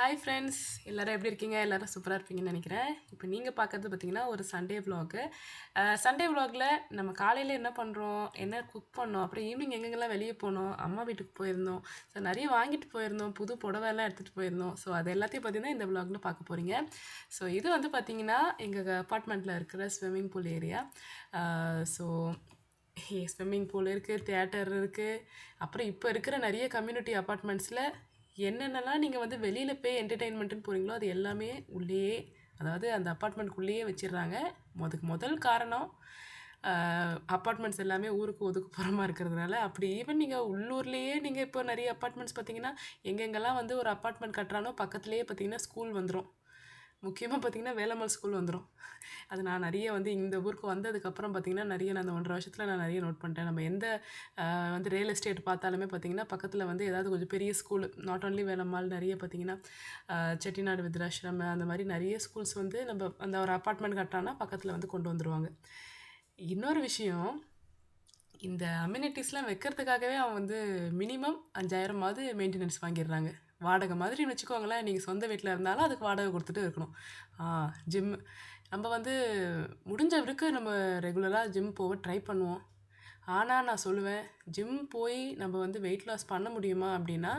Hi friends எல்லாரும் எப்படி இருக்கீங்க? எல்லோரும் சூப்பராக இருப்பீங்கன்னு நினைக்கிறேன். இப்போ நீங்கள் பார்க்குறது பார்த்தீங்கன்னா ஒரு சண்டே விலாகு சண்டே விலாகில் நம்ம காலையில் என்ன பண்ணுறோம் என்ன குக் பண்ணோம்? அப்புறம் ஈவினிங் எங்கெங்கெல்லாம் வெளியே போனோம்? அம்மா வீட்டுக்கு போயிருந்தோம். ஸோ நிறைய வாங்கிட்டு போயிருந்தோம். புது புடவைலாம் எடுத்துகிட்டு போயிருந்தோம். ஸோ அது எல்லாத்தையும் பார்த்தீங்கன்னா இந்த விலாகில் பார்க்க போகிறீங்க ஸோ இது வந்து பார்த்தீங்கன்னா எங்கள் அப்பார்ட்மெண்ட்டில் இருக்கிற swimming pool area so swimming pool இருக்குது தேட்டர் இருக்குது அப்புறம் இப்போ இருக்கிற நிறைய கம்யூனிட்டி அப்பார்ட்மெண்ட்ஸில் என்னென்னலாம் நீங்கள் வந்து வெளியில் போய் என்டர்டெயின்மெண்ட்டுன்னு போகிறீங்களோ அது எல்லாமே உள்ளேயே அதாவது அந்த அப்பார்ட்மெண்ட்குள்ளேயே வச்சிடுறாங்க. அதுக்கு முதல் காரணம் அப்பார்ட்மெண்ட்ஸ் எல்லாமே ஊருக்கு ஒதுக்குப்புறமாக இருக்கிறதுனால அப்படி ஈவன் நீங்கள் உள்ளூர்லேயே நீங்கள் இப்போ நிறைய அப்பார்ட்மெண்ட்ஸ் பார்த்தீங்கன்னா எங்கெங்கெல்லாம் வந்து ஒரு அப்பார்ட்மெண்ட் கட்டுறானோ பக்கத்துலேயே பார்த்தீங்கன்னா ஸ்கூல் வந்துடும் முக்கியமாக பார்த்தீங்கன்னா வேலம்மாள் ஸ்கூல் வந்துடும் அது நான் நிறைய வந்து இந்த ஊருக்கு வந்ததுக்கப்புறம் பார்த்தீங்கன்னா நிறைய நான் அந்த ஒன்றரை வருஷத்தில் நான் நிறைய நோட் பண்ணிட்டேன். நம்ம எந்த வந்து ரியல் எஸ்டேட் பார்த்தாலுமே பார்த்திங்கன்னா பக்கத்தில் வந்து ஏதாவது கொஞ்சம் பெரிய ஸ்கூல் நாட் ஓன்லி வேலம்மாள் நிறைய பார்த்திங்கன்னா செட்டிநாடு வித்ராஷ்ரம் அந்த மாதிரி நிறைய ஸ்கூல்ஸ் வந்து நம்ம அந்த ஒரு அப்பார்ட்மெண்ட் கட்டானா பக்கத்தில் வந்து கொண்டு வந்துடுவாங்க இன்னொரு விஷயம் இந்த அம்யூனிட்டிஸ்லாம் வைக்கிறதுக்காகவே அவன் வந்து மினிமம் அஞ்சாயிரமாவது மெயின்டெனன்ஸ் வாங்கிடுறாங்க. வாடகை மாதிரி வச்சுக்கோங்களேன். நீங்கள் சொந்த வீட்டில் இருந்தாலும் அதுக்கு வாடகை கொடுத்துட்டு இருக்கணும். ஜிம் நம்ம வந்து முடிஞ்ச வரைக்கும் நம்ம ரெகுலராக ஜிம் போக ட்ரை பண்ணுவோம். ஆனால் நான் சொல்லுவேன் ஜிம் போய் நம்ம வந்து வெயிட் லாஸ் பண்ண முடியுமா அப்படின்னா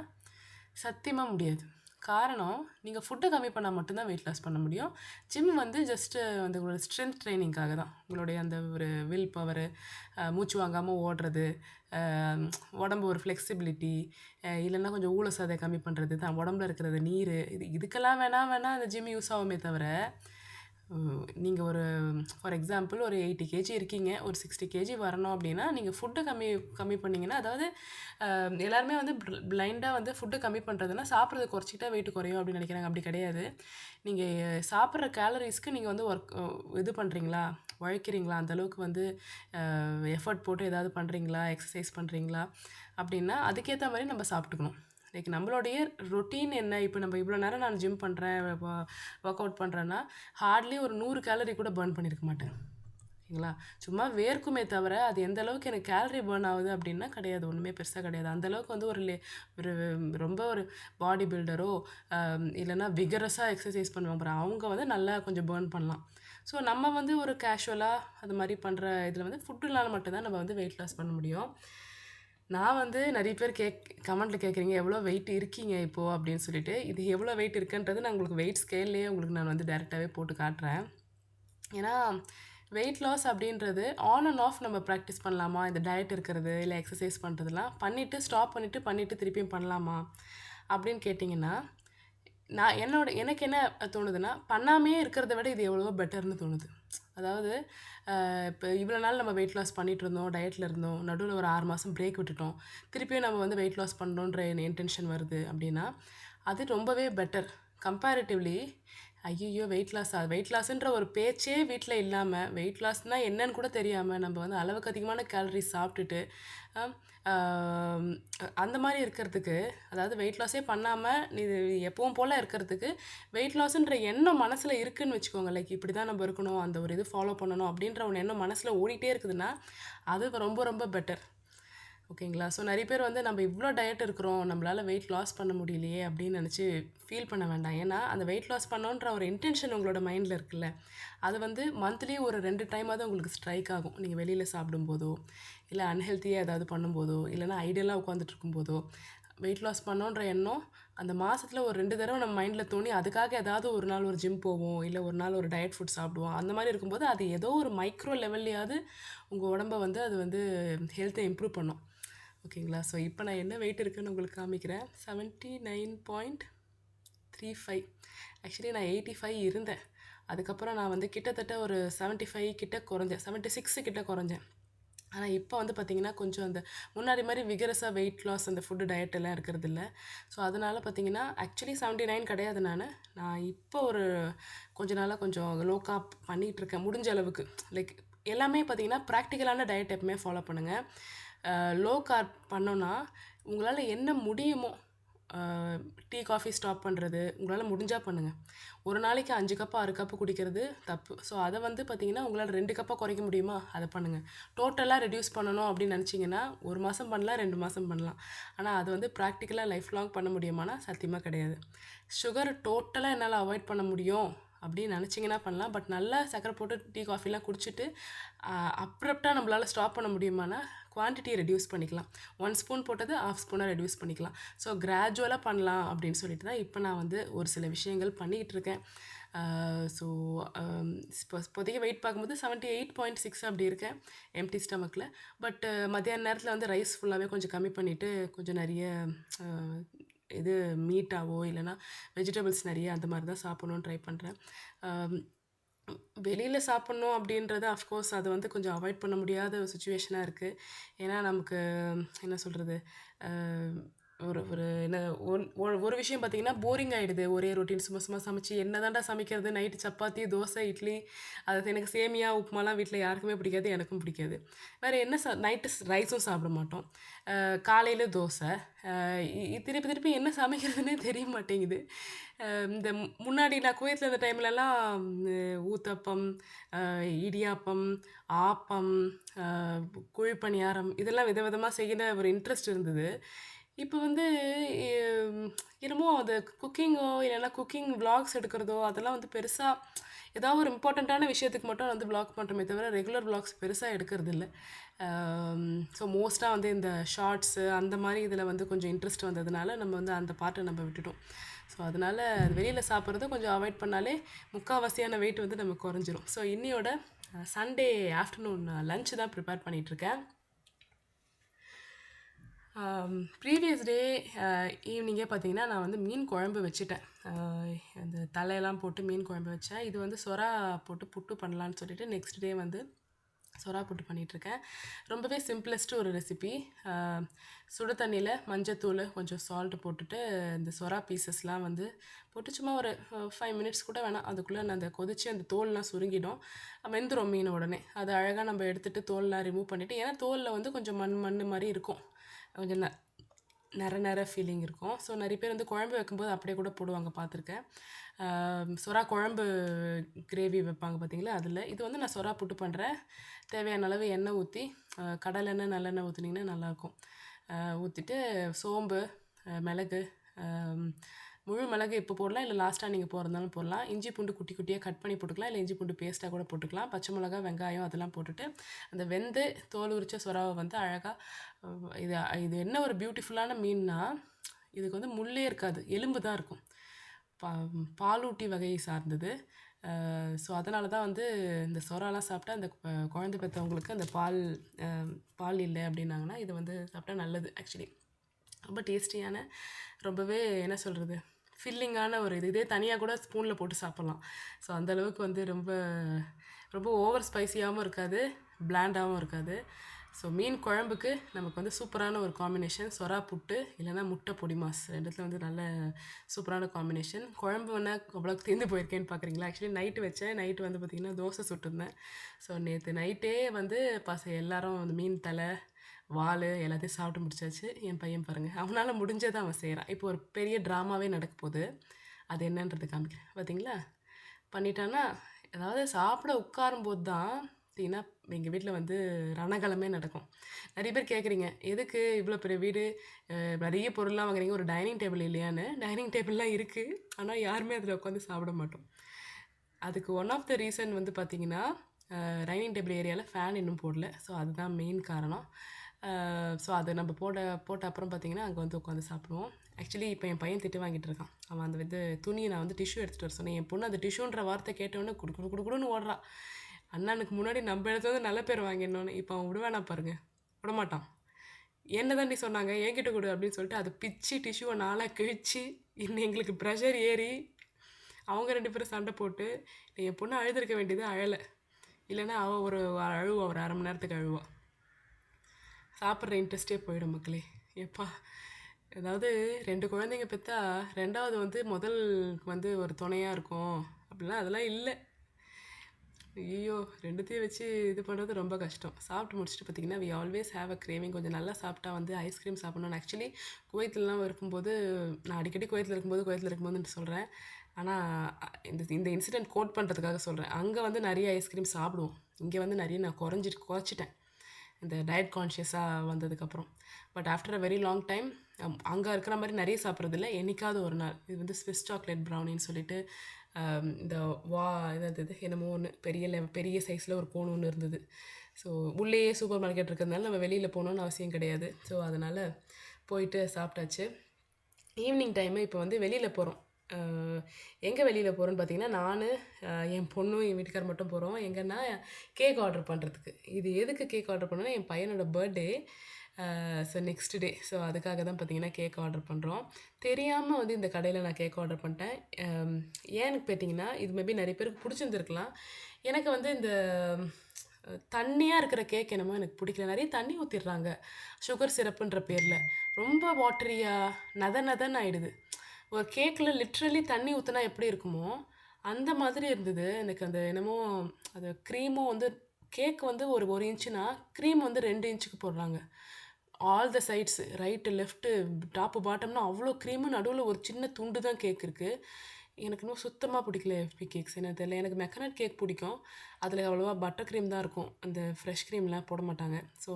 சத்தியமாக முடியாது. காரணம் நீங்கள் ஃபுட்டை கம்மி பண்ணால் மட்டும்தான் வெயிட் லாஸ் பண்ண முடியும். ஜிம் வந்து ஜஸ்ட்டு அந்த உங்களோட ஸ்ட்ரென்த் ட்ரைனிங்காக தான். உங்களுடைய அந்த ஒரு வில் பவரு மூச்சு வாங்காமல் ஓடுறது உடம்பு ஒரு ஃப்ளெக்சிபிலிட்டி இல்லைன்னா கொஞ்சம் ஊழ சதை கம்மி பண்ணுறது தான். உடம்புல இருக்கிறது நீர் இது இதுக்கெல்லாம் வேணால் வேணால் அந்த ஜிம் யூஸ் ஆகுமே தவிர நீங்கள் ஒரு ஃபார் எக்ஸாம்பிள் ஒரு எயிட்டி கேஜி இருக்கீங்க ஒரு சிக்ஸ்டி கேஜி வரணும் அப்படின்னா நீங்கள் ஃபுட்டு கம்மி கம்மி பண்ணிங்கன்னா அதாவது எல்லாருமே வந்து பிளைண்டாக வந்து ஃபுட்டு கம்மி பண்ணுறதுனா சாப்பிட்றது குறைச்சிக்கிட்டா வெயிட் குறையும் அப்படின்னு நினைக்கிறாங்க. அப்படி கிடையாது. நீங்கள் சாப்பிட்ற கேலரிஸ்க்கு நீங்கள் வந்து ஒர்க் இது பண்ணுறீங்களா உழைக்கிறீங்களா? அந்தளவுக்கு வந்து எஃபர்ட் போட்டு ஏதாவது பண்ணுறீங்களா எக்ஸசைஸ் பண்ணுறீங்களா அப்படின்னா அதுக்கேற்ற மாதிரி நம்ம சாப்பிட்டுக்கணும். லைக் நம்மளுடைய ரொட்டீன் என்ன? இப்போ நம்ம இவ்வளோ நேரம் நான் ஜிம் பண்ணுறேன் ஒர்க் அவுட் பண்ணுறேன்னா ஹார்ட்லி ஒரு நூறு கேலரி கூட பர்ன் பண்ணியிருக்க மாட்டேன். ஓகேங்களா சும்மா வேர்க்குமே தவிர அது எந்த அளவுக்கு எனக்கு கேலரி பர்ன் ஆகுது அப்படின்னா கிடையாது. ஒன்றுமே பெருசாக கிடையாது. அந்த அளவுக்கு வந்து ஒரு லே- ஒரு ரொம்ப ஒரு பாடி பில்டரோ இல்லைன்னா விகரஸாக எக்ஸசைஸ் பண்ணுவாங்க அப்புறம் அவங்க வந்து நல்லா கொஞ்சம் பர்ன் பண்ணலாம். ஸோ நம்ம வந்து ஒரு கேஷுவலாக அது மாதிரி பண்ணுற இதில் வந்து ஃபுட்டுனால மட்டும்தான் நம்ம வந்து வெயிட் லாஸ் பண்ண முடியும். நான் வந்து நிறைய பேர் கேக் கமெண்ட்டில் கேட்குறீங்க எவ்வளோ வெயிட் இருக்கீங்க இப்போது அப்படின்னு சொல்லிட்டு இது எவ்வளோ வெயிட் இருக்குன்றது நான் உங்களுக்கு வெயிட் ஸ்கேல்லையே உங்களுக்கு நான் வந்து டேரெக்டாகவே போட்டு காட்டுறேன். ஏன்னா வெயிட் லாஸ் அப்படின்றது ஆன் அண்ட் ஆஃப் நம்ம ப்ராக்டிஸ் பண்ணலாமா? இந்த டயட் இருக்கிறது இல்லை எக்ஸசைஸ் பண்ணுறதுலாம் பண்ணிவிட்டு ஸ்டாப் பண்ணிவிட்டு பண்ணிவிட்டு திருப்பியும் பண்ணலாமா? அப்படின்னு கேட்டிங்கன்னா நான் என்னோட எனக்கு என்ன தோணுதுன்னா பண்ணாமே இருக்கிறத விட இது எவ்வளவோ பெட்டர்னு தோணுது. அதாவது இப்போ இவ்வளோ நாள் நம்ம வெயிட் லாஸ் பண்ணிட்டு இருந்தோம் டயட்டில் இருந்தோம் நடுவில் ஒரு ஆறு மாதம் பிரேக் விட்டுட்டோம். திருப்பியும் நம்ம வந்து வெயிட் லாஸ் பண்ணணுன்ற இன்டென்ஷன் வருது அப்படின்னா அது ரொம்பவே பெட்டர் கம்பேரிட்டிவ்லி ஐயோ வெயிட் லாஸ் வெயிட் லாஸ்ன்ற ஒரு பேச்சே வீட்டில் இல்லாமல் வெயிட் லாஸ்னால் என்னன்னு கூட தெரியாமல் நம்ம வந்து அளவுக்கு அதிகமான கேலரிஸ் சாப்பிட்டுட்டு அந்த மாதிரி இருக்கிறதுக்கு அதாவது வெயிட் லாஸே பண்ணாமல் நீ எப்பவும் போல் இருக்கிறதுக்கு வெயிட் லாஸ்ன்ற எண்ணம் மனசில் இருக்குன்னு வச்சுக்கோங்க. லைக் இப்படி தான் நம்ம இருக்கணும் அந்த ஒரு இது ஃபாலோ பண்ணணும் அப்படின்ற ஒரு எண்ணம் மனசில் ஓடிட்டே இருக்குதுன்னா அது ரொம்ப ரொம்ப பெட்டர் ஓகேங்களா? ஸோ நிறைய பேர் வந்து நம்ம இவ்வளோ டயட் இருக்கிறோம் நம்மளால் வெயிட் லாஸ் பண்ண முடியலையே அப்படின்னு நினச்சி ஃபீல் பண்ண வேண்டாம். ஏன்னா அந்த வெயிட் லாஸ் பண்ணோன்ற ஒரு இன்டென்ஷன் உங்களோட மைண்டில் இருக்குல்ல. அது வந்து மந்த்லி ஒரு ரெண்டு டைமாவது உங்களுக்கு ஸ்ட்ரைக் ஆகும். நீங்கள் வெளியில் சாப்பிடும்போதோ இல்லை அன்ஹெல்த்தியாக ஏதாவது பண்ணும்போதோ இல்லைனா ஐடியலாக உட்காந்துட்டு இருக்கும்போதோ வெயிட் லாஸ் பண்ணோன்ற எண்ணம் அந்த மாதத்தில் ஒரு ரெண்டு தடவை நம்ம மைண்டில் தோணி அதுக்காக ஏதாவது ஒரு நாள் ஒரு ஜிம் போவோம் இல்லை ஒரு நாள் ஒரு டயட் ஃபுட் சாப்பிடுவோம் அந்த மாதிரி இருக்கும்போது அது ஏதோ ஒரு மைக்ரோ லெவல்லையாவது உங்கள் உடம்ப வந்து அது வந்து ஹெல்த்தை இம்ப்ரூவ் பண்ணும். ஓகேங்களா? ஸோ இப்போ நான் என்ன வெயிட் இருக்குன்னு உங்களுக்கு காமிக்கிறேன். Seventy nine point three five actually நான் எயிட்டி ஃபைவ் இருந்தேன். அதுக்கப்புறம் நான் வந்து கிட்டத்தட்ட ஒரு செவன்ட்டி ஃபைவ் கிட்ட குறைஞ்சேன். செவன்ட்டி சிக்ஸு கிட்ட குறைஞ்சேன். ஆனால் இப்போ வந்து பார்த்திங்கன்னா கொஞ்சம் அந்த முன்னாடி மாதிரி விகரஸாக வெயிட் லாஸ் அந்த ஃபுட்டு டயட் எல்லாம் இருக்கிறது இல்லை. ஸோ அதனால் பார்த்திங்கன்னா ஆக்சுவலி செவன்ட்டி நைன் கிடையாது நான். நான் இப்போ ஒரு கொஞ்ச நாளாக கொஞ்சம் லோக்கா பண்ணிகிட்ருக்கேன் முடிஞ்ச அளவுக்கு. லைக் எல்லாமே பார்த்தீங்கன்னா ப்ராக்டிக்கலான டயட் எப்பவுமே ஃபாலோ பண்ணுங்கள் லோ கார்ப் பண்ணோன்னா உங்களால் என்ன முடியுமோ டீ காஃபி ஸ்டாப் பண்ணுறது உங்களால் முடிஞ்சால் பண்ணுங்கள் ஒரு நாளைக்கு அஞ்சு கப்பு ஆறு கப்பு குடிக்கிறது தப்பு. ஸோ அதை வந்து பார்த்தீங்கன்னா உங்களால் ரெண்டு கப்பாக குறைக்க முடியுமா? அதை பண்ணுங்கள் டோட்டலாக ரெடியூஸ் பண்ணணும் அப்படின்னு நினச்சிங்கன்னா ஒரு மாதம் பண்ணலாம் ரெண்டு மாதம் பண்ணலாம். ஆனால் அது வந்து ப்ராக்டிக்கலாக லைஃப் லாங் பண்ண முடியுமானா சத்தியமாக கிடையாது. சுகர் டோட்டலாக என்னால் அவாய்ட் பண்ண முடியும் அப்படின்னு நினச்சிங்கன்னா பண்ணலாம். பட் நல்லா சக்கரை போட்டு டீ காஃபிலாம் குடிச்சிட்டு அப்ரப்டாக நம்மளால் ஸ்டாப் பண்ண முடியுமானா குவான்டிட்டியை ரெடியூஸ் பண்ணிக்கலாம். ஒன் ஸ்பூன் போட்டது ஆஃப் ஸ்பூனாக ரெடியூஸ் பண்ணிக்கலாம். ஸோ கிராஜுவலாக பண்ணலாம் அப்படின்னு சொல்லிட்டு தான் இப்போ நான் வந்து ஒரு சில விஷயங்கள் பண்ணிக்கிட்டு இருக்கேன். ஸோ இப்போ இப்போதைக்கு வெயிட் பார்க்கும்போது செவன்ட்டி எயிட் பாயிண்ட் சிக்ஸ் அப்படி இருக்கேன் எம்டி ஸ்டமக்கில் பட் மத்தியான நேரத்தில் வந்து ரைஸ் ஃபுல்லாகவே கொஞ்சம் கம்மி பண்ணிவிட்டு கொஞ்சம் நிறைய இது மீட்டாவோ இல்லைன்னா வெஜிடபிள்ஸ் நிறைய அந்த மாதிரி தான் சாப்பிட்ணுன்னு ட்ரை பண்ணுறேன் வெளியில் சாப்பிட்ணும் அப்படின்றது அஃப்கோர்ஸ் அது வந்து கொஞ்சம் அவாய்ட் பண்ண முடியாத ஒரு சுச்சுவேஷனாக இருக்குது ஏன்னா நமக்கு என்ன சொல்கிறது ஒரு ஒரு என்ன ஒன் ஒரு ஒரு விஷயம் பார்த்தீங்கன்னா போரிங் ஆகிடுது ஒரே ரொட்டீன் சும்மா சும்மா சமைச்சு என்ன தாண்டா சமைக்கிறது? நைட்டு சப்பாத்தி தோசை இட்லி அது எனக்கு சேமியா உப்புமாலாம் வீட்டில் யாருக்குமே பிடிக்காது எனக்கும் பிடிக்காது. வேறு என்ன சா நைட்டு ரைஸும் சாப்பிட மாட்டோம். காலையில் தோசை. திருப்பி திருப்பி என்ன சமைக்கிறதுனே தெரிய மாட்டேங்குது. இந்த முன்னாடி நான் குவைத்தில் இருந்த டைம்லலாம் ஊத்தப்பம் இடியாப்பம் ஆப்பம் குழிப்பணியாரம் இதெல்லாம் விதவிதமாக செய்கிற ஒரு இன்ட்ரெஸ்ட் இருந்தது. இப்போ வந்து என்னமோ அது குக்கிங்கோ இல்லைன்னா குக்கிங் விளாக்ஸ் எடுக்கிறதோ அதெல்லாம் வந்து பெருசாக ஏதாவது ஒரு இம்பார்ட்டண்ட்டான விஷயத்துக்கு மட்டும் வந்து vlog பண்ணுறோமே தவிர ரெகுலர் vlogs பெருசாக எடுக்கிறது இல்லை ஸோ மோஸ்ட்டாக வந்து இந்த ஷார்ட்ஸு அந்த மாதிரி இதில் வந்து கொஞ்சம் இன்ட்ரெஸ்ட் வந்ததுனால நம்ம வந்து அந்த பாட்டை நம்ம விட்டுட்டோம். ஸோ அதனால் வெளியில் சாப்பிட்றத கொஞ்சம் அவாய்ட் பண்ணாலே முக்கால்வாசியான வெயிட் வந்து நம்ம குறைஞ்சிரும். ஸோ இன்னையோட சண்டே ஆஃப்டர்நூன் லஞ்ச் தான் ப்ரிப்பேர் பண்ணிகிட்ருக்கேன் ப்ரீவியஸ் டே ஈவினிங்கே பார்த்தீங்கன்னா நான் வந்து மீன் குழம்பு வச்சுட்டேன். Uh, அந்த தலையெல்லாம் போட்டு மீன் குழம்பு வச்சேன். இது வந்து சொரா போட்டு புட்டு பண்ணலான்னு சொல்லிட்டு நெக்ஸ்ட் டே வந்து சொரா புட்டு பண்ணிகிட்ருக்கேன் ரொம்பவே சிம்பிளஸ்ட்டு ஒரு ரெசிபி uh, சுடு தண்ணியில் மஞ்சத்தூள் கொஞ்சம் சால்ட் போட்டுட்டு இந்த சொரா பீசஸ்லாம் வந்து போட்டு சும்மா ஒரு uh, ஃபைவ் மினிட்ஸ் கூட வேணாம். அதுக்குள்ளே அந்த கொதிச்சு அந்த தோல்லாம் சுருங்கிடும். வெந்துடும் மீன் உடனே. அதை அழகாக நம்ம எடுத்துகிட்டு தோல்லாம் ரிமூவ் பண்ணிவிட்டு ஏன்னா தோலில் வந்து கொஞ்சம் மண் மண் மாதிரி இருக்கும். கொஞ்சம் ந நிற நிற ஃபீலிங் இருக்கும். ஸோ நிறைய பேர் வந்து குழம்பு வைக்கும்போது அப்படியே கூட போடுவாங்க பார்த்துருக்கேன். சொரா குழம்பு கிரேவி வைப்பாங்க பார்த்தீங்களா? அதில். இது வந்து நான் சொரா புட்டு பண்ணுறேன் தேவையான அளவு எண்ணெய் ஊற்றி கடலெண்ணெய் நல்லெண்ணெய் ஊற்றினீங்கன்னா நல்லாயிருக்கும். ஊற்றிட்டு சோம்பு மிளகு முழு மிளகு இப்போ போடலாம். இல்லை லாஸ்ட்டாக நீங்கள் போகிறதாலும் போடலாம். இஞ்சி பூண்டு குட்டி குட்டியாக கட் பண்ணி போட்டுக்கலாம். இல்லை இஞ்சி பூண்டு பேஸ்ட்டாக கூட போட்டுக்கலாம். பச்சை மிளகா வெங்காயம் அதெல்லாம் போட்டுட்டு அந்த வெந்து தோல் உரிச்ச சுறாவை வந்து அழகாக இது இது என்ன ஒரு பியூட்டிஃபுல்லான மீன்னா இதுக்கு வந்து முள்ளே இருக்காது. எலும்பு தான் இருக்கும். பா பாலூட்டி வகையை சார்ந்தது. ஸோ அதனால தான் வந்து இந்த சொராலாம் சாப்பிட்டா அந்த குழந்தை பெற்றவங்களுக்கு அந்த பால் பால் இல்லை அப்படின்னாங்கன்னா இது வந்து சாப்பிட்டா நல்லது ஆக்சுவலி ரொம்ப டேஸ்டியான ரொம்பவே என்ன சொல்கிறது ஃபில்லிங்கான ஒரு இது. இதே தனியாக கூட ஸ்பூனில் போட்டு சாப்பிட்லாம். ஸோ அந்தளவுக்கு வந்து ரொம்ப ரொம்ப ஓவர் ஸ்பைசியாகவும் இருக்காது பிளாண்டாகவும் இருக்காது. ஸோ மீன் குழம்புக்கு நமக்கு வந்து சூப்பரான ஒரு காம்பினேஷன் சொரா புட்டு இல்லைன்னா முட்டை பொடி மாஸ். ரெண்டுத்துல வந்து நல்ல சூப்பரான காம்பினேஷன் குழம்பு வேணா அவ்வளோக்கு தீர்ந்து போயிருக்கேன்னு பார்க்குறீங்களா ஆக்சுவலி நைட்டு வச்சேன். நைட்டு வந்து பார்த்திங்கன்னா தோசை சுட்டுருந்தேன். ஸோ நேற்று நைட்டே வந்து பச எல்லாரும் அந்த மீன் தலை வால் எல்லாத்தையும் சாப்பிட்டு முடிச்சாச்சு. என் பையன் பாருங்கள் அவனால் முடிஞ்சதை அவன் செய்கிறான் இப்போ ஒரு பெரிய ட்ராமாவே நடக்க போகுது. அது என்னன்றது காமிக்கிறேன். பார்த்தீங்களா பண்ணிட்டான்னா அதாவது சாப்பிட உட்காரும்போது தான் பார்த்தீங்கன்னா எங்கள் வீட்டில் வந்து ரணகலமே நடக்கும். நிறைய பேர் கேட்குறீங்க எதுக்கு இவ்வளோ பெரிய வீடு? நிறைய பொருள்லாம் வாங்குறீங்க. ஒரு டைனிங் டேபிள் இல்லையான்னு. டைனிங் டேபிள்லாம் இருக்குது ஆனால் யாருமே அதில் உட்காந்து சாப்பிட மாட்டோம். அதுக்கு ஒன் ஆஃப் த ரீசன் வந்து பார்த்திங்கன்னா டைனிங் டேபிள் ஏரியாவில் ஃபேன் இன்னும் போடல. ஸோ அதுதான் மெயின் காரணம். ஸோ அதை நம்ம போட போட்ட அப்புறம் பார்த்தீங்கன்னா அங்கே வந்து உட்காந்து சாப்பிடுவோம். ஆக்சுவலி இப்போ என் பையன் திட்டு வாங்கிட்டு இருக்கான். அவன் அந்த இது துணியை நான் வந்து டிஷ்யூ எடுத்துகிட்டு வர சொன்னேன். என் பொண்ணு அந்த டிஷ்யூன்ற வார்த்தை கேட்டோன்னே குடு குடு குடு குடுன்னு ஓடுறான் அண்ணனுக்கு முன்னாடி நம்ம எடுத்து வந்து நல்ல பேர் வாங்கிடணும்னு இப்போ அவன் விடுவானா பாருங்க. விடமாட்டான். என்ன தாண்டி சொன்னாங்க என்கிட்ட கொடு அப்படின்னு சொல்லிட்டு அதை பிச்சு டிஷ்யூவை நாளாக கிழிச்சு இன்னும் எங்களுக்கு ப்ரெஷர் ஏறி அவங்க ரெண்டு பேரும் சண்டை போட்டு என் பொண்ணு அழுதுருக்க வேண்டியது அழலை. இல்லைன்னா அவள் ஒரு அழுவா ஒரு அரை மணி நேரத்துக்கு அழுவாள் சாப்பிட்ற இன்ட்ரெஸ்டே போயிடும் மக்களே. எப்பா அதாவது ரெண்டு குழந்தைங்க பெற்றா ரெண்டாவது வந்து முதல் வந்து ஒரு துணையாக இருக்கும். அப்படிலாம் அதெல்லாம் இல்லை. ஐயோ ரெண்டுத்தையும் வச்சு இது பண்ணுறது ரொம்ப கஷ்டம். சாப்பிட்டு முடிச்சுட்டு பார்த்தீங்கன்னா we always have a craving கொஞ்சம் நல்லா சாப்பிட்டா வந்து ஐஸ்கிரீம் சாப்பிடணும் ஆக்சுவலி குவைத்திலலாம் இருக்கும்போது நான் அடிக்கடி குவைத்தில் இருக்கும்போது குவைத்தில் இருக்கும்போதுன்னு சொல்கிறேன் ஆனால் இந்த இந்த இன்சிடென்ட் கோட் பண்ணுறதுக்காக சொல்கிறேன் அங்கே வந்து நிறைய ஐஸ்கிரீம் சாப்பிடுவோம். இங்கே வந்து நிறைய நான் குறைஞ்சிட்டு குறைச்சிட்டேன். இந்த டயட் கான்ஷியஸாக வந்ததுக்கப்புறம். But after a very long time அங்கே இருக்கிற மாதிரி நிறைய சாப்பிட்றதில்ல. என்றைக்காவது ஒரு நாள். இது வந்து ஸ்விஸ் சாக்லேட் ப்ரௌனின்னு சொல்லிட்டு இந்த வா என்னது என்னமோ ஒன்று பெரிய பெரிய சைஸில் ஒரு கோன் ஒன்று இருந்தது. ஸோ உள்ளேயே சூப்பர் மார்க்கெட் இருக்கிறதுனால நம்ம வெளியில் போகணுன்னு அவசியம் கிடையாது. ஸோ அதனால் போயிட்டு சாப்பிட்டாச்சு. ஈவினிங் டைமு இப்போ வந்து வெளியில் போகிறோம் எங்கே வெளியில் போகிறோன்னு பார்த்தீங்கன்னா நான் என் பொண்ணும் என் வீட்டுக்கார் மட்டும் போகிறோம் எங்கன்னா கேக் ஆர்டர் பண்ணுறதுக்கு இது எதுக்கு கேக் ஆர்டர் பண்ணோன்னா என் பையனோட birthday so next day so அதுக்காக தான் பார்த்தீங்கன்னா கேக் ஆர்டர் பண்ணுறோம் தெரியாமல் வந்து இந்த கடையில் நான் கேக் ஆர்டர் பண்ணிட்டேன். ஏன்னு கேட்டிங்கன்னா இது மேபி நிறைய பேருக்கு பிடிச்சிருந்துருக்கலாம். எனக்கு வந்து இந்த தண்ணியாக இருக்கிற கேக் என்னமோ எனக்கு பிடிக்கல. நிறைய தண்ணி ஊற்றிடுறாங்க சுகர் சிரப்புன்ற பேரில். ரொம்ப வாட்டரியாக நத நதன்னு ஆகிடுது ஒரு கேக்கில் லிட்ரலி தண்ணி ஊற்றினா எப்படி இருக்குமோ அந்த மாதிரி இருந்தது. எனக்கு அந்த என்னமோ அது க்ரீமும் வந்து கேக் வந்து ஒரு ஒரு இன்ச்சுனா க்ரீம் வந்து ரெண்டு இன்ச்சுக்கு போடுறாங்க. All the sides right left top பாட்டம்னா அவ்வளோ க்ரீமு நடுவில் ஒரு சின்ன துண்டு தான் கேக் இருக்குது எனக்கு இன்னும் சுத்தமாக பிடிக்கல எஃபி கேக்ஸ் என்ன தெரியல. எனக்கு மெக்கனட் கேக் பிடிக்கும். அதில் அவ்வளோவா பட்டர் க்ரீம் தான் இருக்கும். அந்த ஃப்ரெஷ் க்ரீம்லாம் போட மாட்டாங்க. ஸோ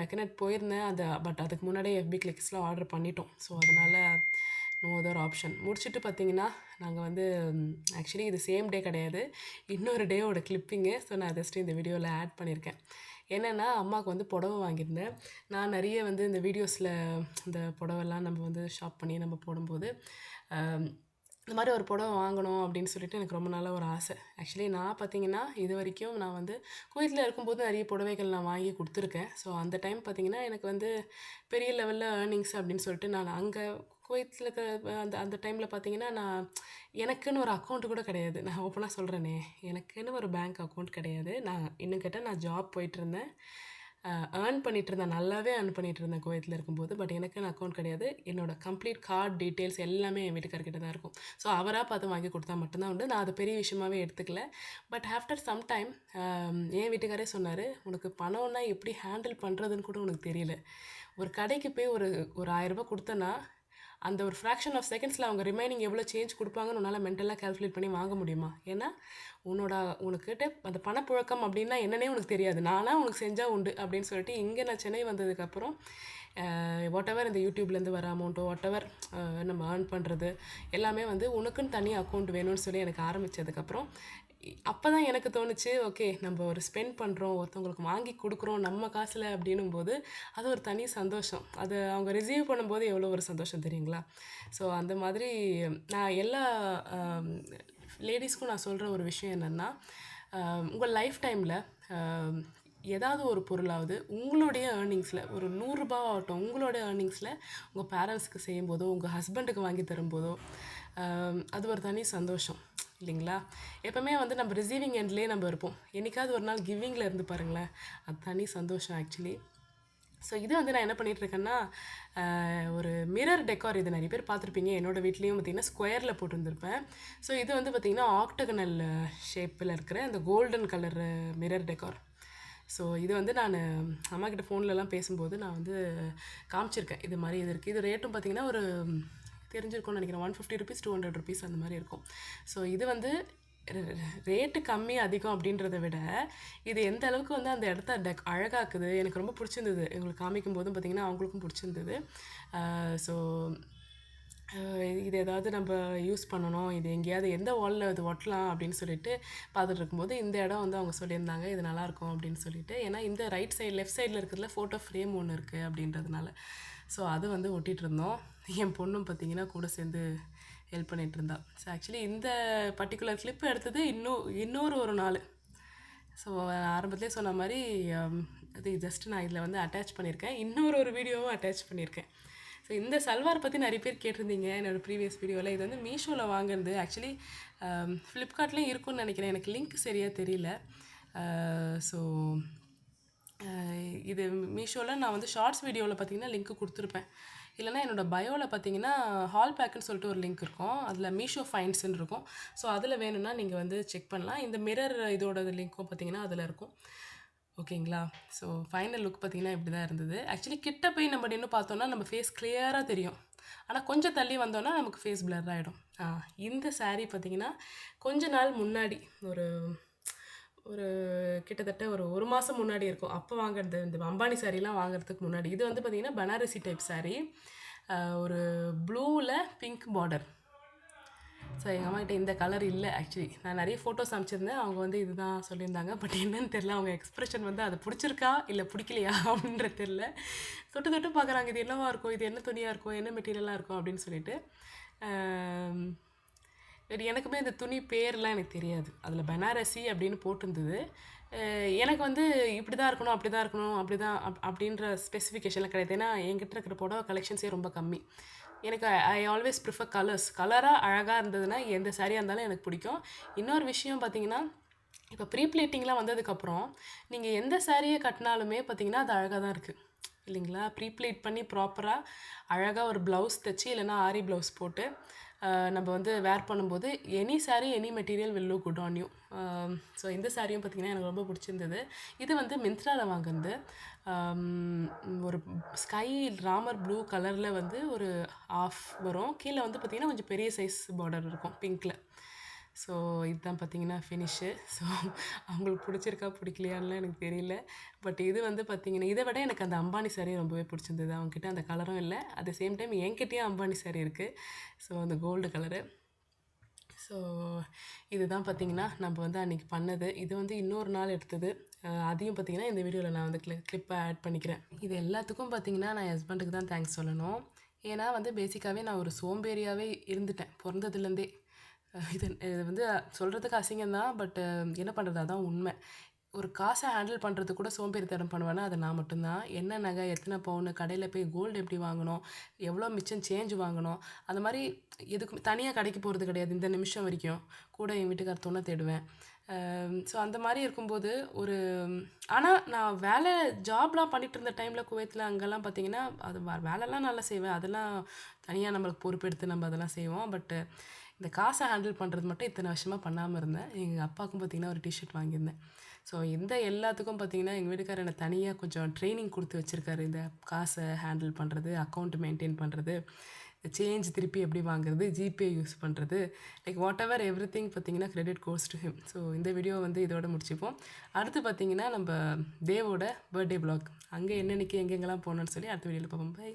மெக்கனட் போயிருந்தேன். அதை பட் அதுக்கு முன்னாடியே எஃபி கேக்ஸ்லாம் ஆர்டர் பண்ணிட்டோம். ஸோ அதனால் நோ அதர் ஆப்ஷன் முடிச்சுட்டு பார்த்தீங்கன்னா நாங்கள் வந்து ஆக்சுவலி இது சேம் டே கிடையாது. இன்னொரு டேவோட கிளிப்பிங்கு ஸோ நான் ஜஸ்ட்டு இந்த வீடியோவில் ஆட் பண்ணியிருக்கேன். என்னென்னா அம்மாவுக்கு வந்து புடவை வாங்கியிருந்தேன். நான் நிறைய வந்து இந்த வீடியோஸில் இந்த புடவைலாம் நம்ம வந்து ஷாப் பண்ணி நம்ம போடும்போது இந்த மாதிரி ஒரு புடவை வாங்கணும் அப்படின்னு சொல்லிட்டு எனக்கு ரொம்ப நாளாக ஒரு ஆசை. ஆக்சுவலி நான் பார்த்தீங்கன்னா இது வரைக்கும் நான் வந்து குவைத்தில் இருக்கும்போது நிறைய புடவைகள் நான் வாங்கி கொடுத்துருக்கேன். ஸோ அந்த டைம் பார்த்தீங்கன்னா எனக்கு வந்து பெரிய லெவலில் ஏர்னிங்ஸ் அப்படின்னு சொல்லிட்டு நான் அங்கே குவைத்தில் இருக்கிற அந்த அந்த டைமில் பார்த்தீங்கன்னா நான் எனக்குன்னு ஒரு அக்கௌண்ட்டு கூட கிடையாது. நான் ஓப்பனாக சொல்கிறேனே எனக்குன்னு ஒரு பேங்க் அக்கௌண்ட் கிடையாது. நான் இன்னும் கேட்டால் நான் ஜாப் போயிட்டுருந்தேன் ஏர்ன் பண்ணிகிட்டு இருந்தேன். நல்லாவே ஏர்ன் பண்ணிகிட்டு இருந்தேன் குவைத்தில் இருக்கும்போது. பட் எனக்குன்னு அக்கௌண்ட் கிடையாது. என்னோட கம்ப்ளீட் கார்டு டீட்டெயில்ஸ் எல்லாமே என் வீட்டுக்காரர்கிட்ட தான் இருக்கும். ஸோ அவராக பார்த்து வாங்கி கொடுத்தா மட்டும்தான் உண்டு. நான் அதை பெரிய விஷயமாவே எடுத்துக்கல. பட் ஆஃப்டர் சம் டைம் என் வீட்டுக்காரே சொன்னார் உனக்கு பணம்னா எப்படி ஹேண்டில் பண்ணுறதுன்னு கூட உனக்கு தெரியல. ஒரு கடைக்கு போய் ஒரு ஒரு ஆயிரரூபா கொடுத்தனா அந்த ஒரு ஃப்ராக்ஷன் ஆஃப் செகண்ட்ஸில் அவங்க ரிமைனிங் எவ்வளோ சேஞ்ச் கொடுப்பாங்கன்னு உன்னால் மென்டலாக கேல்குலேட் பண்ணி வாங்க முடியுமா? ஏன்னா உன்னோட உனக்கிட்ட அந்த பணப்புழக்கம் அப்படின்னா என்னன்னே உனக்கு தெரியாது. நானாக உனக்கு செஞ்சால் உண்டு அப்படின்னு சொல்லிட்டு இங்கே நான் சென்னை வந்ததுக்கப்புறம் வாட் எவர் இந்த யூடியூப்லேருந்து வர அமௌண்ட்டோ வாட் எவர் நம்ம ஏர்ன் பண்ணுறது எல்லாமே வந்து உனக்குன்னு தனி அக்கௌண்ட் வேணும்னு சொல்லி எனக்கு ஆரம்பித்ததுக்கப்புறம் அப்போ தான் எனக்கு தோணுச்சு ஓகே நம்ம ஒரு ஸ்பெண்ட் பண்ணுறோம் ஒருத்தவங்களுக்கு வாங்கி கொடுக்குறோம் நம்ம காசில் அப்படின்னும் போது அது ஒரு தனி சந்தோஷம். அது அவங்க ரிசீவ் பண்ணும்போது எவ்வளோ ஒரு சந்தோஷம் தெரியுங்களா? ஸோ அந்த மாதிரி நான் எல்லா லேடிஸ்க்கும் நான் சொல்கிற ஒரு விஷயம் என்னென்னா உங்கள் லைஃப் டைமில் ஏதாவது ஒரு பொருளாவது உங்களுடைய ஏர்னிங்ஸில் ஒரு நூறுரூபா ஆகட்டும் உங்களுடைய ஏர்னிங்ஸில் உங்கள் பேரண்ட்ஸ்க்கு செய்யும்போதோ உங்கள் ஹஸ்பண்டுக்கு வாங்கி தரும்போதோ அது ஒரு தனி சந்தோஷம் இல்லைங்களா? எப்போவுமே வந்து நம்ம ரிசீவிங் எண்ட்லேயே நம்ம இருப்போம். என்றைக்காவது ஒரு நாள் கிவிங்கில் இருந்து பாருங்களேன் அது தனி சந்தோஷம் ஆக்சுவலி ஸோ இது வந்து நான் என்ன பண்ணிகிட்ருக்கேன்னா ஒரு மிரர் டெக்கார் இது நிறைய பேர் பார்த்துருப்பீங்க. என்னோடய வீட்லேயும் பார்த்தீங்கன்னா ஸ்கொயரில் போட்டுருந்துருப்பேன். ஸோ இது வந்து பார்த்திங்கன்னா ஆக்டகனல் ஷேப்பில் இருக்கிற அந்த golden colour mirror decor so இது வந்து நான் அம்மா கிட்ட ஃபோன்லலாம் பேசும்போது நான் வந்து காமிச்சிருக்கேன். இது மாதிரி இது இருக்குது இது ரேட்டும் பார்த்தீங்கன்னா ஒரு தெரிஞ்சிருக்கும்னு நினைக்கிறேன். One fifty rupees two hundred rupees அந்த மாதிரி இருக்கும். ஸோ இது வந்து ரேட்டு கம்மி அதிகம் அப்படின்றத விட இது எந்த அளவுக்கு வந்து அந்த இடத்த டெக் அழகாக்குது எனக்கு ரொம்ப பிடிச்சிருந்தது. எங்களுக்கு காமிக்கும் போதும் பார்த்தீங்கன்னா அவங்களுக்கும் பிடிச்சிருந்தது. ஸோ இது ஏதாவது நம்ம யூஸ் பண்ணணும். இது எங்கேயாவது எந்த வாலில் இது ஒட்டலாம் அப்படின்னு சொல்லிட்டு பார்த்துட்டு இருக்கும்போது இந்த இடம் வந்து அவங்க சொல்லியிருந்தாங்க இது நல்லாயிருக்கும் அப்படின்னு சொல்லிட்டு. ஏன்னா இந்த ரைட் சைடு லெஃப்ட் சைடில் இருக்கிறதுல ஃபோட்டோ ஃப்ரேம் ஒன்று இருக்குது அப்படின்றதுனால. ஸோ அது வந்து ஒட்டிகிட்டு இருந்தோம். என் பொண்ணும் பார்த்தீங்கன்னா கூட சேர்ந்து ஹெல்ப் பண்ணிகிட்டு இருந்தா. ஸோ ஆக்சுவலி இந்த பர்டிகுலர் கிளிப் எடுத்தது இன்னும் இன்னொரு ஒரு நாள். ஸோ ஆரம்பத்திலே சொன்ன மாதிரி um, அது ஜஸ்ட் நான் இதில் வந்து அட்டாச் பண்ணியிருக்கேன். இன்னொரு ஒரு வீடியோவும் அட்டாச் பண்ணியிருக்கேன். ஸோ இந்த சல்வார் பற்றி நிறைய பேர் கேட்டிருந்தீங்க என்னோட ப்ரீவியஸ் வீடியோவில் இது வந்து மீஷோவில் வாங்குறது. ஆக்சுவலி um, ஃப்ளிப்கார்ட்லேயும் இருக்கும்னு நினைக்கிறேன். எனக்கு லிங்க் சரியாக தெரியல. Uh, ஸோ uh, இது மீஷோவில் நான் வந்து ஷார்ட்ஸ் வீடியோவில் பார்த்தீங்கன்னா லிங்க் கொடுத்துருப்பேன். இல்லைனா என்னோட பயோவில் பார்த்தீங்கன்னா ஹால் பேக்குன்னு சொல்லிட்டு ஒரு லிங்க் இருக்கும். அதில் மீஷோ ஃபைன்ஸ்ன்னு இருக்கும். ஸோ அதில் வேணும்னா நீங்கள் வந்து செக் பண்ணலாம். இந்த மிரர் இதோட லிங்க்கும் பார்த்தீங்கன்னா அதில் இருக்கும். ஓகேங்களா? ஸோ ஃபைனல் லுக் பார்த்தீங்கன்னா இப்படி தான் இருந்தது. ஆக்சுவலி கிட்ட போய் நம்ம நின்று பார்த்தோன்னா நம்ம ஃபேஸ் கிளியராக தெரியும். ஆனால் கொஞ்சம் தள்ளி வந்தோன்னா நமக்கு ஃபேஸ் பிளர் ஆகிடும் இந்த சாரீ பார்த்தீங்கன்னா கொஞ்ச நாள் முன்னாடி ஒரு ஒரு கிட்டத்தட்ட ஒரு ஒரு மாதம் முன்னாடி இருக்கும். அப்போ வாங்குறது இந்த அம்பானி சாரீலாம் வாங்குறதுக்கு முன்னாடி. இது வந்து பார்த்திங்கன்னா பனாரசி டைப் சாரீ ஒரு ப்ளூவில் பிங்க் பார்டர் ஸோ எங்கள் அம்மாக்கிட்ட இந்த கலர் இல்லை ஆக்சுவலி நான் நிறைய ஃபோட்டோஸ் அமைச்சிருந்தேன் அவங்க வந்து இதுதான் சொல்லியிருந்தாங்க. பட் என்னன்னு தெரில அவங்க எக்ஸ்பிரஷன் வந்து அது பிடிச்சிருக்கா இல்லை பிடிக்கலையா அப்படின்றது தெரில தொட்டு தொட்டு பார்க்குறாங்க. இது என்னவா இருக்கும்? இது என்ன துணியாக இருக்கும்? என்ன மெட்டீரியலாக இருக்கும்? அப்படின்னு சொல்லிட்டு. எனக்குமே இந்த துணி பேர்லாம் எனக்கு தெரியாது. அதில் பனாரசி அப்படின்னு போட்டிருந்தது. எனக்கு வந்து இப்படி தான் இருக்கணும் அப்படி தான் இருக்கணும் அப்படி தான் அப் அப்படின்ற ஸ்பெசிஃபிகேஷன்லாம் கிடையாது. ஏன்னா என்கிட்ட இருக்கிற புடவை கலெக்ஷன்ஸே ரொம்ப கம்மி. எனக்கு ஐ ஆல்வேஸ் ப்ரிஃபர் கலர்ஸ் கலராக அழகாக இருந்ததுன்னா எந்த சாரியாக இருந்தாலும் எனக்கு பிடிக்கும். இன்னொரு விஷயம் பார்த்தீங்கன்னா இப்போ ப்ரீ பிளேட்டிங்லாம் வந்ததுக்கப்புறம் நீங்கள் எந்த சாரியை கட்டினாலுமே பார்த்தீங்கன்னா அது அழகாக தான் இருக்குது இல்லைங்களா? ப்ரீ பிளேட் பண்ணி ப்ராப்பராக அழகாக ஒரு ப்ளவுஸ் தைச்சி இல்லைனா ஆரி ப்ளவுஸ் போட்டு நம்ம வந்து வேர் பண்ணும்போது any saree any material will look good on you so இந்த சாரியும் பார்த்தீங்கன்னா எனக்கு ரொம்ப பிடிச்சிருந்தது. இது வந்து மிந்த்ராவில் வாங்கினது. ஒரு ஸ்கை ராமர் ப்ளூ கலரில் வந்து ஒரு ஆஃப் வரும். கீழே வந்து பார்த்திங்கன்னா கொஞ்சம் பெரிய சைஸ் பார்டர் இருக்கும் பிங்க்கில் ஸோ இதுதான் பார்த்தீங்கன்னா ஃபினிஷு ஸோ அவங்களுக்கு பிடிச்சிருக்கா பிடிக்கலையான்லாம் எனக்கு தெரியல. பட் இது வந்து பார்த்திங்கன்னா இதை விட எனக்கு அந்த அம்பானி சாரீ ரொம்பவே பிடிச்சிருந்தது. அவங்ககிட்ட அந்த கலரும் இல்லை. அட் த சேம் டைம் என்கிட்டயும் அம்பானி சாரீ இருக்குது ஸோ அந்த கோல்டு கலரு ஸோ இதுதான் பார்த்தீங்கன்னா நம்ம வந்து அன்றைக்கி பண்ணது. இது வந்து இன்னொரு நாள் எடுத்தது. அதையும் பார்த்திங்கன்னா இந்த வீடியோவில் நான் வந்து கிளி கிளிப்பை ஆட் பண்ணிக்கிறேன். இது எல்லாத்துக்கும் பார்த்திங்கன்னா நான் ஹஸ்பண்டுக்கு தான் தேங்க்ஸ் சொல்லணும். ஏன்னா வந்து பேசிக்காகவே நான் ஒரு சோம்பேறியாகவே இருந்துட்டேன். பிறந்ததுலேருந்தே இது இது வந்து சொல்கிறதுக்கு அசிங்கம் தான் பட் என்ன பண்ணுறது அதான் உண்மை. ஒரு காசை ஹேண்டில் பண்ணுறது கூட சோம்பேறித்தனம் பண்ணுவேன்னா அது நான் மட்டும்தான். என்ன நகை எத்தனை பவுனு கடையில் போய் கோல்டு எப்படி வாங்கணும் எவ்வளோ மிச்சம் சேஞ்ச் வாங்கணும் அந்த மாதிரி எதுக்கும் தனியாக கடைக்கு போகிறது கிடையாது இந்த நிமிஷம் வரைக்கும். கூட என் வீட்டுக்கார துணை தேடுவேன். ஸோ அந்த மாதிரி இருக்கும்போது ஒரு ஆனால் நான் வேலை ஜாப்லாம் பண்ணிகிட்டு இருந்த டைமில் குவைத்தில் அங்கெல்லாம் பார்த்தீங்கன்னா அது வேலைலாம் நல்லா செய்வேன். அதெல்லாம் தனியாக நம்மளுக்கு பொறுப்பெடுத்து நம்ம அதெல்லாம் செய்வோம். பட்டு இந்த காசை ஹேண்டில் பண்ணுறது மட்டும் இத்தனை வருஷமாக பண்ணாமல் இருந்தேன். எங்கள் அப்பாவுக்கும் பார்த்தீங்கன்னா ஒரு டிஷர்ட் வாங்கியிருந்தேன். ஸோ இந்த எல்லாத்துக்கும் பார்த்திங்கன்னா எங்கள் வீட்டுக்காரர் என்னை தனியாக கொஞ்சம் ட்ரைனிங் கொடுத்து வச்சுருக்காரு. இந்த காசை ஹேண்டில் பண்ணுறது அக்கௌண்ட் மெயின்டைன் பண்ணுறது சேஞ்ச் திருப்பி எப்படி வாங்குறது ஜிபே யூஸ் பண்ணுறது like what ever every thing பார்த்தீங்கன்னா credit goes to him so இந்த வீடியோ வந்து இதோட முடிச்சுப்போம். அடுத்து பார்த்தீங்கன்னா நம்ம தேவோட பர்த்டே பிளாக் அங்கே என்னன்னைக்கு எங்கெங்கெல்லாம் போகணும்னு சொல்லி அடுத்த வீடியோவில் பார்ப்போம். பை